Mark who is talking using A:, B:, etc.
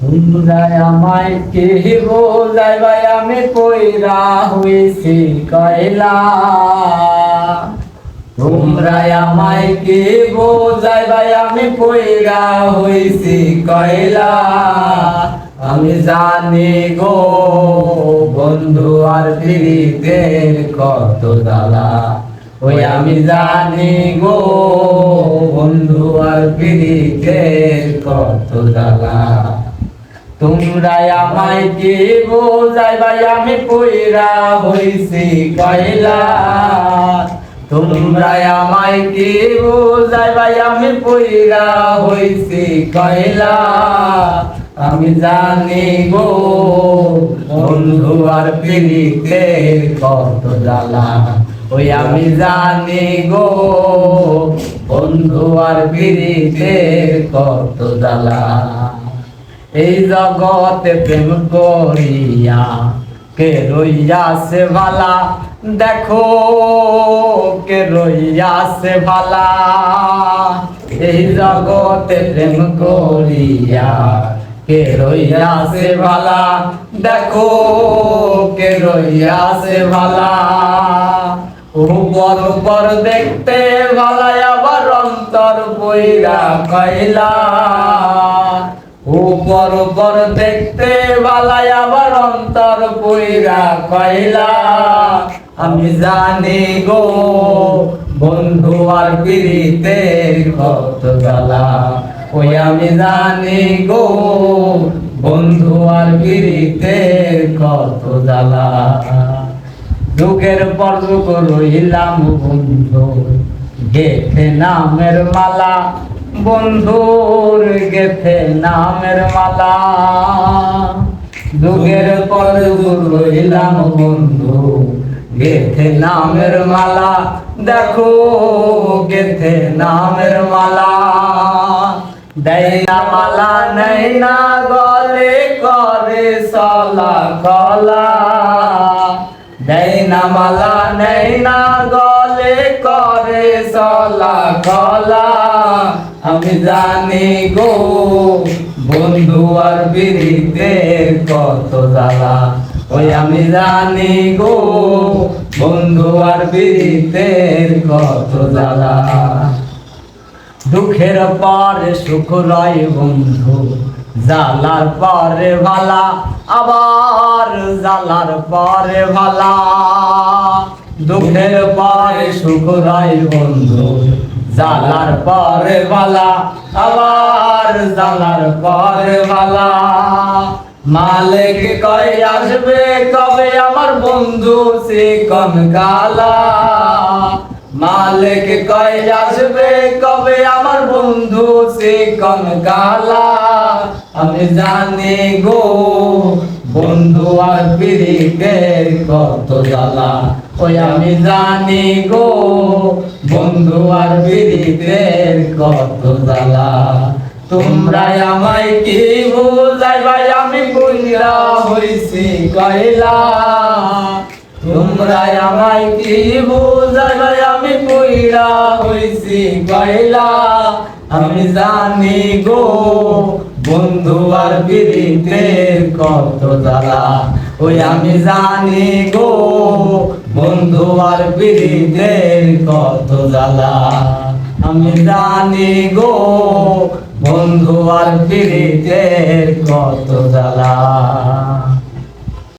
A: তোমরা আমায় কে বোঝাই ভাই, আমি হইছি কয়লা। আমায় কে ভাই, আমি কইরা হইছি কয়লা। আমি জানি গো বন্ধু আর ফিরিতের কত দালা। ওই আমি জানি গো বন্ধু আর ফিরিতের কত দালা। তোমরা আমায় কি বোঝাই ভাই, আমি কইরা হইছি কয়লা। তোমরা আমায় কি বোঝাই ভাই, আমি কইরা হইছি কয়লা। আমি জানি গো, বন্ধু আর পিড়িতের কত জ্বালা। ওই আমি জানি গো, বন্ধু আর পিড়িতের কত জ্বালা। এই জগতে প্রেম করিয়া কে রইয়াছে ভালা? দেখো কে রইয়াছে ভালা। এই জগতে প্রেম করিয়া কে রইয়াছে ভালা? দেখো কে রইয়াছে ভালা। উপর উপর দেখতে ভালা আবার অন্তর বইরা কইলা উপর উপর দেখতে বালাই আবার অন্তর পইরা কইলা আমি জানি গো, বন্ধু আর পিড়িতের কত জ্বালা। ওই আমি জানি গো, বন্ধু আর পিড়িতের কত জ্বালা। যুগের পর যুগ রইলাম বন্ধু, গেথে নামের মালা। বন্ধুর গেথে নামের মালা। যুগের পর রইলাম বন্ধু, গেথে নামের মালা। দেখো, গেথে নামের মালা। দেয় মালা নেই না গলে করে সলা কলা। দেয় মালা নেই না গলে করে সলা কলা। আমি জানি গো, বন্ধু আর বিরিতের কত জ্বালা। ওই আমি জানি গো, বন্ধু আর বিরিতের কত জ্বালা। দুঃখের পরে সুখ রয় বন্ধু জালার পরে ভালা, আবার জালার পরে ভালা। দুঃখের পরে সুখ রয় বন্ধু জালার পরে আবার জালার পরে মালিক কই আসবে কবে আমার বন্ধু সে কন কালা? মালিক কই আসবে কবে আমার বন্ধু সে কন কালা? আমি জানি গো বন্ধু আর পিড়িতের কত জ্বালা? ওই আমি জানি গো, বন্ধু আর পিড়িতের কত জ্বালা। তোমরা আমায় কি বুঝাই ভাই? আমি বুঝলা হইছি কয়লা। তোমরা আমায় কি বুঝাই ভাই? আমি হইছি কয়লা, আমি জানি গো, বন্ধু আর বিরিতের কত জ্বালা। ওই আমি জানি গো, বন্ধু আর বিরিতের কত জ্বালা। আমি জানি গো, বন্ধু আর ফিরিতে কত জ্বালা।